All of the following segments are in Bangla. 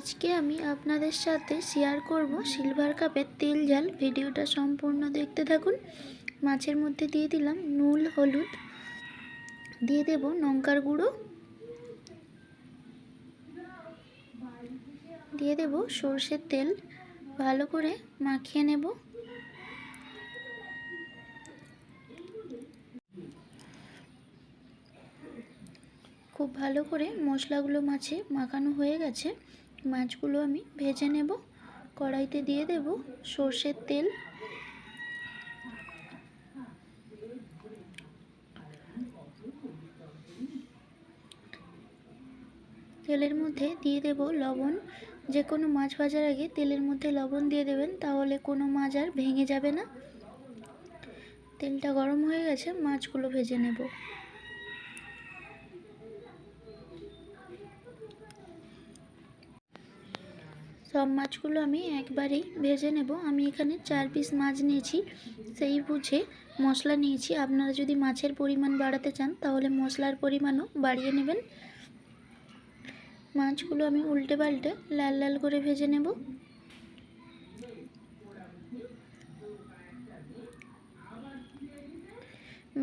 আজকে আমি আপনাদের সাথে শেয়ার করব সিলভার কাপের তেল ঝাল ভিডিওটা সম্পূর্ণ দেখতে থাকুন। মাছের মধ্যে দিয়ে দিলাম নুল হলুদ। দিয়ে দেব লঙ্কার গুঁড়ো। দিয়ে দেব সর্ষের তেল। ভালো করে মাখিয়ে নেব। খুব ভালো করে মশলাগুলো মাছে মাখানো হয়ে গেছে। মাছগুলো আমি ভেজে নেব। কড়াইতে দিয়ে দেব সর্ষের তেল। তেলের মধ্যে দিয়ে দেব লবণ। যে কোনো মাছ ভাজার আগে তেলের মধ্যে লবণ দিয়ে দেবেন, তাহলে কোনো মাছ আর ভেঙে যাবে না। তেলটা গরম হয়ে গেছে, মাছগুলো ভেজে নেব। সব মাছগুলো আমি একবারেই ভেজে নেব। আমি এখানে চার পিস মাছ নিয়েছি, সেই বুঝে মশলা নিয়েছি। আপনারা যদি মাছের পরিমাণ বাড়াতে চান, তাহলে মশলার পরিমাণও বাড়িয়ে নেবেন। মাছগুলো আমি উল্টে পাল্টে লাল লাল করে ভেজে নেব।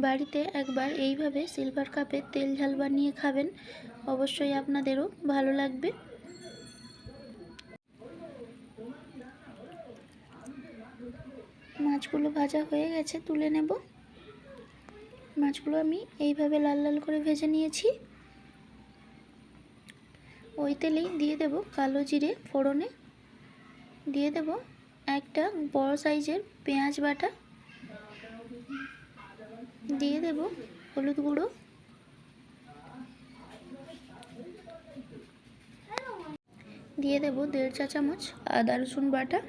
বাড়িতে একবার এইভাবে সিলভার কাপে তেল ঝাল বানিয়ে খাবেন। অবশ্যই আপনাদেরও ভালো লাগবে। মাছগুলো ভাজা হয়ে গেছে, তুলে নেব। মাছগুলো আমি এইভাবে লাল লাল করে ভেজে নিয়েছি। ওই তেলেই দিয়ে দেব কালো জিরে ফোড়নে। দিয়ে দেব একটা বড় সাইজের পেঁয়াজ বাটা। দিয়ে দেব হলুদ গুঁড়ো। দিয়ে দেব দেড় চা চামচ আদা রসুন বাটা।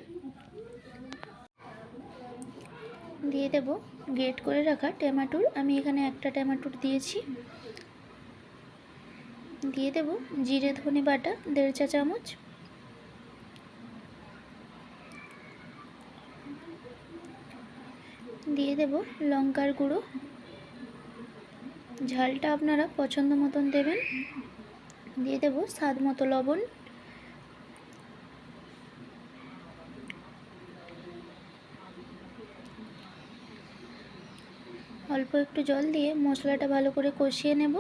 দিয়ে দেব। গ্রেট করে রাখা টমেটোর আমি এখানে একটা টমেটোর দিয়েছি। দিয়ে দেব জিরে, ধনে বাটা, দেড় চা চামচ। দিয়ে দেব লঙ্কার গুঁড়ো। ঝালটা আপনারা পছন্দ মতন দেবেন। দিয়ে দেব স্বাদ মতো লবণ। অল্প একটু জল দিয়ে মশলাটা ভালো করে কষিয়ে নেব।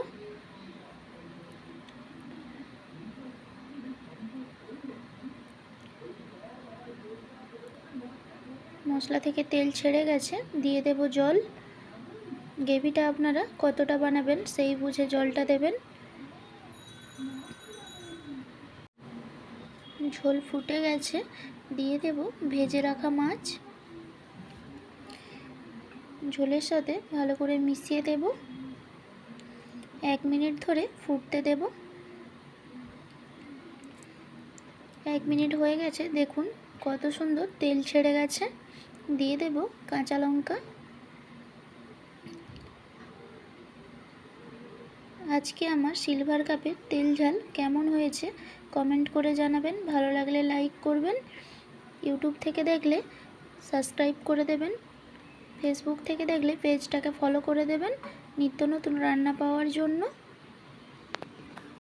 মশলা থেকে তেল ছেড়ে গেছে, দিয়ে দেব জল। গ্রেভিটা আপনারা কতটা বানাবেন সেই বুঝে জলটা দেবেন। ঝোল ফুটে গেছে, দিয়ে দেব ভেজে রাখা মাছ। ঝোলের সাথে ভালো করে মিশিয়ে দেব। এক মিনিট ধরে ফুটতে দেব। এক মিনিট হয়ে গেছে, দেখুন কত সুন্দর তেল ছেড়ে গেছে। দিয়ে দেব কাঁচা লঙ্কা। আজকে আমার সিলভার কাপের তেল ঝাল কেমন হয়েছে কমেন্ট করে জানাবেন। ভালো লাগলে লাইক করবেন। ইউটিউব থেকে দেখলে সাবস্ক্রাইব করে দেবেন। ফেসবুক থেকে দেখলে পেজটাকে ফলো করে দেবেন। নিত্য নতুন রান্না পাওয়ার জন্য।